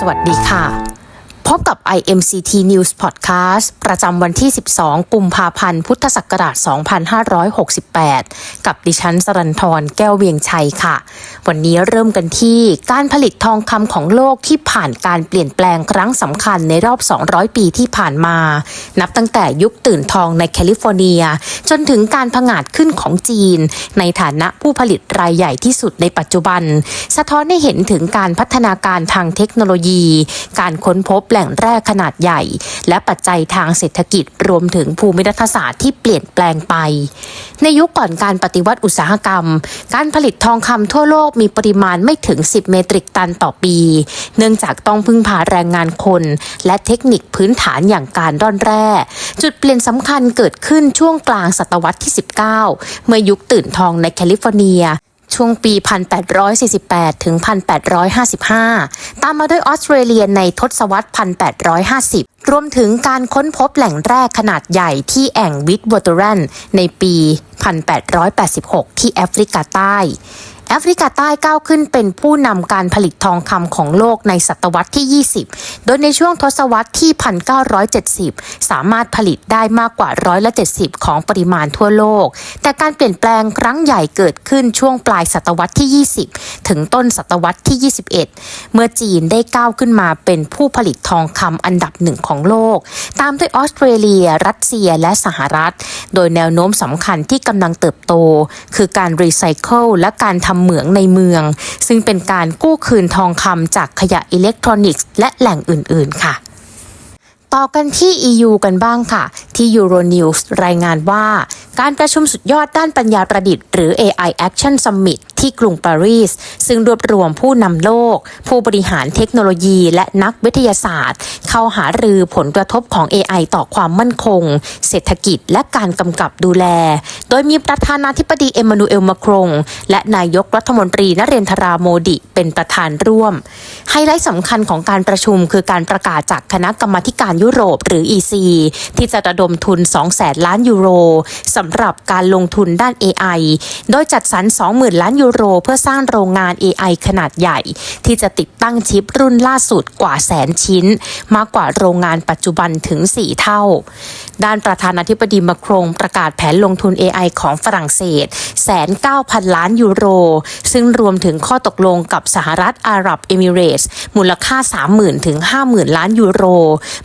สวัสดีค่ะ พบกับ IMCT News Podcast ประจำวันที่ 12 กุมภาพันธ์ พุทธศักราช 2568 กับดิฉันสรันทรแก้วเวียงชัยค่ะ วันนี้เริ่มกันที่การผลิตทองคำของโลกที่ผ่านการเปลี่ยนแปลงครั้งสำคัญในรอบ 200 ปีที่ผ่านมา นับตั้งแต่ยุคตื่นทองในแคลิฟอร์เนีย จนถึงการผงาดขึ้นของจีน ในฐานะผู้ผลิตรายใหญ่ที่สุดในปัจจุบัน สะท้อนให้เห็นถึงการพัฒนาการทางเทคโนโลยี การค้นพบแหล่งแร่ขนาดใหญ่ และปัจจัยทางเศรษฐกิจรวมถึงภูมิรัฐศาสตร์ที่เปลี่ยนแปลงไป ในยุคก่อนการปฏิวัติอุตสาหกรรม การผลิตทองคำทั่วโลกมีปริมาณไม่ถึง 10 เมตริกตันต่อปี เนื่องจากต้องพึ่งพาแรงงานคน และเทคนิคพื้นฐานอย่างการร่อนแร่ จุดเปลี่ยนสำคัญเกิดขึ้นช่วงกลางศตวรรษที่ 19 เมื่อยุคตื่นทองในแคลิฟอร์เนีย ช่วงปี 1848 ถึง 1855 ตามมาด้วยออสเตรเลียในทศวรรษ 1850 รวมถึงการค้นพบแหล่งแร่ขนาดใหญ่ที่แอ่งวิทวอเตอรันในปี 1886 ที่แอฟริกาใต้ แอฟริกาใต้ก้าวขึ้นเป็นผู้นำการผลิตทองคำของโลกในศตวรรษที่ 20 โดยในช่วงทศวรรษที่ 1970 สามารถผลิตได้มากกว่าร้อยละ70 ของปริมาณทั่วโลก แต่การเปลี่ยนแปลงครั้งใหญ่เกิดขึ้นช่วงปลายศตวรรษที่ 20 ถึงต้นศตวรรษที่ 21 เมื่อจีนได้ก้าวขึ้นมาเป็นผู้ผลิตทองคำอันดับหนึ่งของโลก ตามด้วยออสเตรเลีย รัสเซียและสหรัฐ โดยแนวโน้มสำคัญที่กำลังเติบโต คือการรีไซเคิลและการทำเหมืองในเมือง ซึ่งเป็นการกู้คืนทองคำจากขยะอิเล็กทรอนิกส์และแหล่งอื่น ๆ ค่ะต่อกันที่ EU กันบ้างค่ะ ที่ Euronews รายงานว่า การประชุมสุดยอดด้านปัญญาประดิษฐ์หรือ AI Action Summit ที่กรุงปารีส ซึ่งรวบรวมผู้นำโลก ผู้บริหารเทคโนโลยี และนักวิทยาศาสตร์ เข้าหารือผลกระทบของ AI ต่อความมั่นคง เศรษฐกิจและการกำกับดูแล โดยมีประธานาธิบดีเอมมานูเอลมาครงและนายกรัฐมนตรีนเรนทราโมดิ เป็นประธานร่วม ไฮไลท์สำคัญของการประชุมคือการประกาศจากคณะกรรมาการยุโรปหรือ EC ที่จะระดมทุน2แสนล้านยูโรสำหรับการลงทุนด้าน AI โดยจัดสรร 20,000 ล้านยูโร เพื่อสร้างโรงงาน AI ขนาดใหญ่ ที่จะติดตั้งชิปรุ่นล่าสุดกว่าแสนชิ้น มากกว่าโรงงานปัจจุบันถึง 4 เท่า ด้านประธานาธิบดีมาครงประกาศแผนลงทุน AI ของฝรั่งเศสแสนเก้าพันล้านยูโร ซึ่งรวมถึงข้อตกลงกับสหรัฐอาหรับเอมิเรตส์มูลค่า 30,000ถึง50,000 ล้านยูโร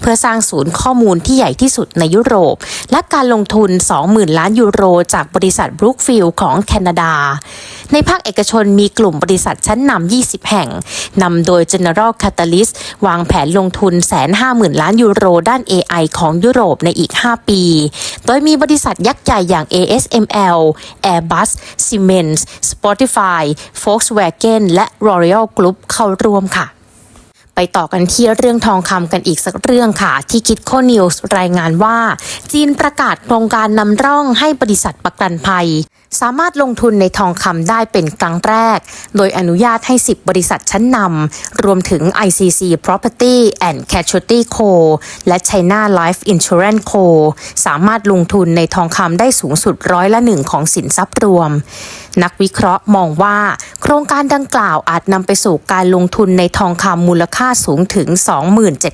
เพื่อสร้างศูนย์ข้อมูลที่ใหญ่ที่สุดในยุโรป และการลงทุน 20,000 ล้านยูโร จากบริษัทบรูคฟิลด์ของแคนาดา ในภาคเอกชนมีกลุ่มบริษัทชั้นนำ 20 แห่ง นำโดย General Catalyst วางแผนลงทุนแสนห้าหมื่นล้านยูโรด้าน AI ของยุโรปในอีก 5 ปี โดยมีบริษัทยักษ์ใหญ่อย่าง ASML Airbus Siemens Spotify Volkswagen และ L'Oreal Group เข้าร่วมค่ะไปต่อกันที่เรื่องทองคำกันอีกสักเรื่องค่ะ ที่คิดโคนิวส์รายงานว่า จีนประกาศโครงการนำร่องให้บริษัทประกันภัย สามารถลงทุนในทองคำได้เป็นครั้งแรก โดยอนุญาตให้ 10 บริษัทชั้นนำ รวมถึง ICC Property and Casualty Co และ China Life Insurance Co สามารถลงทุนในทองคำได้สูงสุดร้อยละหนึ่งของสินทรัพย์รวม นักวิเคราะห์มองว่า โครงการดังกล่าวอาจนำไปสู่การลงทุนในทองคำมูลค่าสูงถึง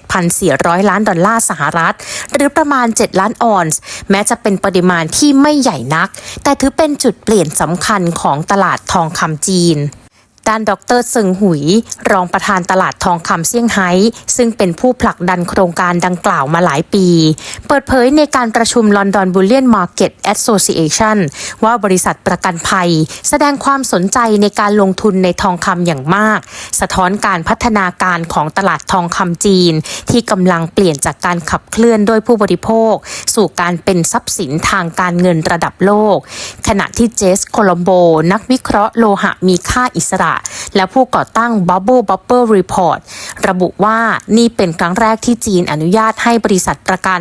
27,400 ล้านดอลลาร์สหรัฐ หรือประมาณ 7 ล้านออนซ์แม้จะเป็นปริมาณที่ไม่ใหญ่นัก แต่ถือเป็นจุดเปลี่ยนสำคัญของตลาดทองคำจีน ด้านดรเซิงหุย รองประธานตลาดทองคำเซี่ยงไฮ้ ซึ่งเป็นผู้ผลักดันโครงการดังกล่าวมาหลายปี เปิดเผยในการประชุม London Bullion Market Association ว่าบริษัทประกันภัย แสดงความสนใจในการลงทุนในทองคำอย่างมาก สะท้อนการพัฒนาการของตลาดทองคำจีน ที่กำลังเปลี่ยนจากการขับเคลื่อนโดยผู้บริโภค สู่การเป็นทรัพย์สินทางการเงินระดับโลก ขณะที่เจสโคลัมโบ นักวิเคราะห์โลหะมีค่าอิสระ และผู้ก่อตั้ง Bubble Bubble Report ระบุว่านี่เป็นครั้งแรกที่จีนอนุญาตให้บริษัทประกัน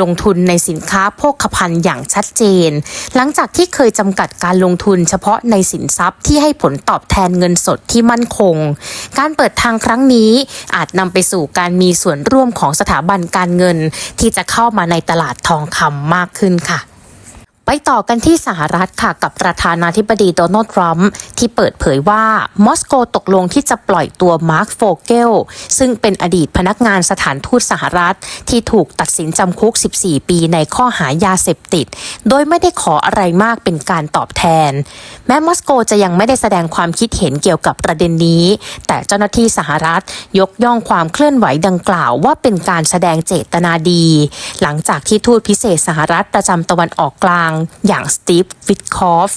ลงทุนในสินค้าโภคภัณฑ์อย่างชัดเจน หลังจากที่เคยจำกัดการลงทุนเฉพาะในสินทรัพย์ที่ให้ผลตอบแทนเงินสดที่มั่นคง การเปิดทางครั้งนี้อาจนำไปสู่การมีส่วนร่วมของสถาบันการเงิน ที่จะเข้ามาในตลาดทองคำมากขึ้นค่ะ ไปต่อกันที่สหรัฐค่ะกับประธานาธิบดีโดนัลด์ทรัมป์ที่เปิดเผยว่ามอสโกตกลงที่จะปล่อยตัวมาร์คโฟเกลซึ่งเป็นอดีตพนักงานสถานทูตสหรัฐ ที่ถูกตัดสินจำคุก 14 ปีในข้อหายาเสพติด โดยไม่ได้ขออะไรมากเป็นการตอบแทน แม้มอสโกจะยังไม่ได้แสดงความคิดเห็นเกี่ยวกับประเด็นนี้ แต่เจ้าหน้าที่สหรัฐยกย่องความเคลื่อนไหวดังกล่าวว่าเป็นการแสดงเจตนาดี หลังจากที่ทูตพิเศษสหรัฐประจำตะวันออกกลางอย่างสตีฟวิทคอฟ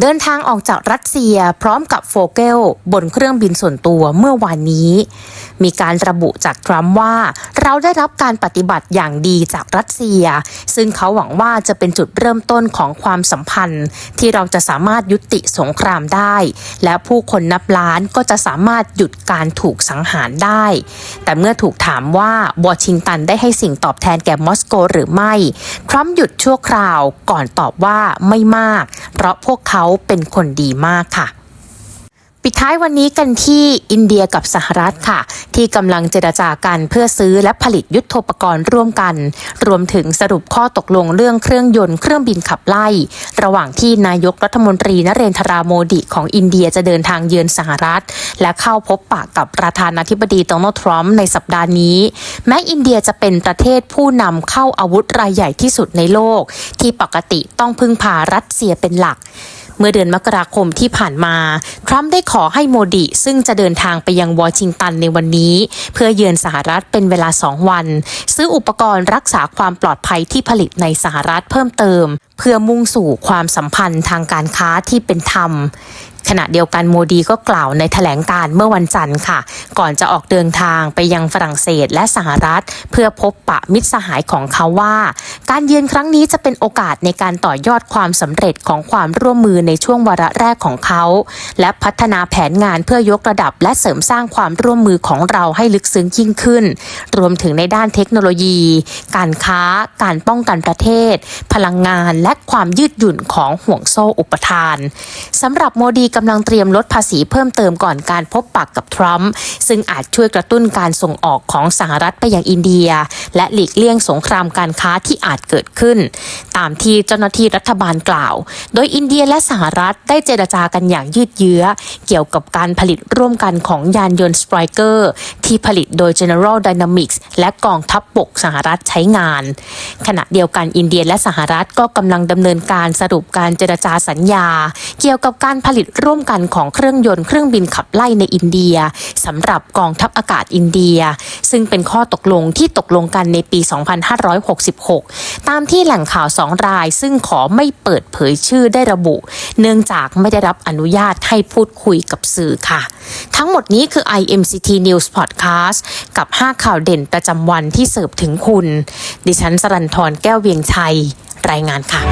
เดินทางออกจากรัสเซียพร้อมกับโฟเกล บนเครื่องบินส่วนตัวเมื่อวานนี้ มีการระบุจากทรัมป์ว่า เราได้รับการปฏิบัติอย่างดีจากรัสเซีย ซึ่งเขาหวังว่าจะเป็นจุดเริ่มต้นของความสัมพันธ์ ที่เราจะสามารถยุติสงครามได้ และผู้คนนับล้านก็จะสามารถหยุดการถูกสังหารได้ แต่เมื่อถูกถามว่าวอชิงตันได้ให้สิ่งตอบแทนแก่มอสโกหรือไม่ทรัมป์หยุดชั่วคราวก่อนตอบว่าไม่มาก เพราะพวกเขาเป็นคนดีมากค่ะ ปิดท้ายวันนี้กันที่อินเดียกับสหรัฐค่ะ ที่กำลังเจรจากันเพื่อซื้อและผลิตยุทโธปกรณ์ร่วมกัน รวมถึงสรุปข้อตกลงเรื่องเครื่องยนต์เครื่องบินขับไล่ ระหว่างที่นายกรัฐมนตรีนเรนทราโมดิของอินเดียจะเดินทางเยือนสหรัฐ และเข้าพบปะกับประธานาธิบดีโดนัลด์ทรัมป์ในสัปดาห์นี้ แม้อินเดียจะเป็นประเทศผู้นำเข้าอาวุธรายใหญ่ที่สุดในโลก ที่ปกติต้องพึ่งพารัสเซียเป็นหลัก เมื่อเดือนมกราคมที่ผ่านมา ทรัมป์ได้ขอให้โมดิ ซึ่งจะเดินทางไปยังวอชิงตันในวันนี้ เพื่อเยือนสหรัฐเป็นเวลา 2 วัน ซื้ออุปกรณ์รักษาความปลอดภัยที่ผลิตในสหรัฐเพิ่มเติม เพื่อมุ่งสู่ความสัมพันธ์ทางการค้าที่เป็นธรรม ขณะเดียวกันโมดีก็กล่าวในแถลงการเมื่อวันจันทร์ค่ะ ก่อนจะออกเดินทางไปยังฝรั่งเศสและสหรัฐ เพื่อพบปะมิตรสหายของเขาว่า การเยือนครั้งนี้จะเป็นโอกาสในการต่อยอดความสำเร็จของความร่วมมือในช่วงวาระแรกของเขา และพัฒนาแผนงานเพื่อยกระดับและเสริมสร้างความร่วมมือของเราให้ลึกซึ้งยิ่งขึ้น รวมถึงในด้านเทคโนโลยี การค้า การป้องกันประเทศ พลังงานและความยืดหยุ่นของห่วงโซ่อุปทานสำหรับโมดีกำลังเตรียมลดภาษีเพิ่มเติมก่อนการพบปะกกับทรัมป์ซึ่งอาจช่วยกระตุ้นการส่งออกของสหรัฐไปยังอินเดีย และหลีกเลี่ยงสงครามการค้าที่อาจเกิดขึ้น ตามที่เจ้าหน้าที่รัฐบาลกล่าว โดยอินเดียและสหรัฐได้เจรจากันอย่างยืดเยื้อ เกี่ยวกับการผลิตร่วมกันของยานยนต์สไ r รเกอร์ที่ผลิตโดย General Dynamics และกองทัพบบกสหรัฐใช้งาน ขณะเดียวกันอินเดียและสหรัฐก็กำลังดำเนินการสรุปการเจรจาสัญญา เกี่ยวกับการผลิตร่วมกันของเครื่องยนต์เครื่องบินขับไล่ในอินเดียสำหรับกองทัพอากาศอินเดีย ซึ่งเป็นข้อตกลงที่ตกลงกันในปี 2566 ตามที่แหล่งข่าวสองรายซึ่งขอไม่เปิดเผยชื่อได้ระบุ เนื่องจากไม่ได้รับอนุญาตให้พูดคุยกับสื่อค่ะ ทั้งหมดนี้คือ IMCT News Podcast กับ 5 ข่าวเด่นประจำวันที่เสิร์ฟถึงคุณ ดิฉันสรันทรแก้วเวียงชัย รายงานค่ะ